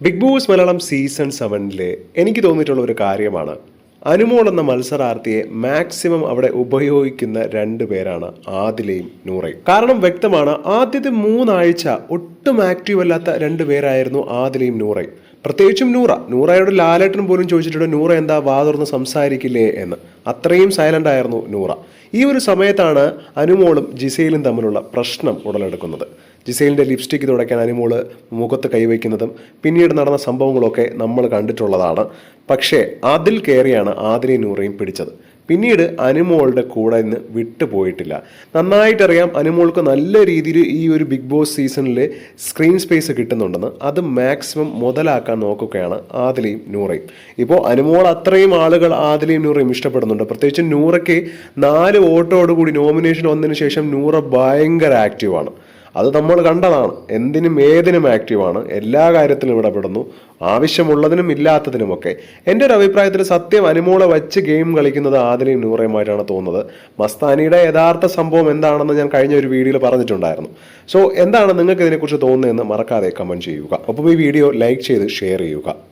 Big Boss Malayalam season സെവനിലെ എനിക്ക് തോന്നിയിട്ടുള്ള ഒരു കാര്യമാണ്. അനുമോൾ എന്ന മത്സരാർത്ഥിയെ മാക്സിമം അവിടെ ഉപയോഗിക്കുന്ന രണ്ട് പേരാണ് ആദിലയും നൂറയും. കാരണം വ്യക്തമാണ് ആദ്യത്തെ മൂന്നാഴ്ച ഒട്ടും ആക്റ്റീവ് അല്ലാത്ത രണ്ട് പേരായിരുന്നു ആദിലയും നൂറയും. പ്രത്യേകിച്ചും നൂറ. നൂറയോട് ലാലേട്ടൻ പോലും ചോദിച്ചിട്ടുണ്ട് നൂറ എന്താ വാതുറന്ന് സംസാരിക്കില്ലേ? എന്ന്. അത്രയും സൈലന്റ് ആയിരുന്നു നൂറ. ഈ ഒരു സമയത്താണ് അനുമോളും ജിസയിലും തമ്മിലുള്ള പ്രശ്നം ഉടലെടുക്കുന്നത്. ജിസൈലിന്റെ ലിപ്സ്റ്റിക്ക് തുടയ്ക്കാൻ അനുമോൾ മുഖത്ത് കൈവയ്ക്കുന്നതും പിന്നീട് നടന്ന സംഭവങ്ങളൊക്കെ നമ്മൾ കണ്ടിട്ടുള്ളതാണ്. പക്ഷേ അതിൽ കയറിയാണ് ആദിനി നൂറയും പിടിച്ചത്. പിന്നീട് അനുമോളുടെ കൂടെ നിന്ന് വിട്ടുപോയിട്ടില്ല. നന്നായിട്ടറിയാം അനുമോൾക്ക് നല്ല രീതിയിൽ ഈ ഒരു ബിഗ് ബോസ് സീസണിൽ സ്ക്രീൻ സ്പേസ് കിട്ടുന്നുണ്ടെന്ന്. അത് മാക്സിമം മുതലാക്കാൻ നോക്കുകയാണ് ആദിലയും നൂറയും ഇപ്പോൾ അനുമോൾ അത്രയും ആളുകൾ ആദിലയും നൂറയും ഇഷ്ടപ്പെടുന്നുണ്ട്. പ്രത്യേകിച്ച് നൂറയ്ക്ക് നാല് വോട്ടോടുകൂടി നോമിനേഷൻ വന്നതിന് ശേഷം നൂറ ഭയങ്കര ആക്റ്റീവാണ് അത് നമ്മൾ കണ്ടതാണ്. എന്തിനും ഏതിനും ആക്റ്റീവാണ് എല്ലാ കാര്യത്തിലും ഇടപെടുന്നു ആവശ്യമുള്ളതിനും ഇല്ലാത്തതിനുമൊക്കെ. എന്റെ ഒരു അഭിപ്രായത്തിൽ സത്യം അനുമോളെ വച്ച് ഗെയിം കളിക്കുന്നത് ആദിലയും നൂറയുമായിട്ടാണ് തോന്നുന്നത്. മസ്താനിയുടെ യഥാർത്ഥ സംഭവം എന്താണെന്ന് ഞാൻ കഴിഞ്ഞ ഒരു വീഡിയോയിൽ പറഞ്ഞിട്ടുണ്ടായിരുന്നു. സോ എന്താണ് നിങ്ങൾക്ക് ഇതിനെക്കുറിച്ച് തോന്നുന്നതെന്ന് മറക്കാതെ കമന്റ് ചെയ്യുക. അപ്പോൾ ഈ വീഡിയോ ലൈക്ക് ചെയ്ത് ഷെയർ ചെയ്യുക.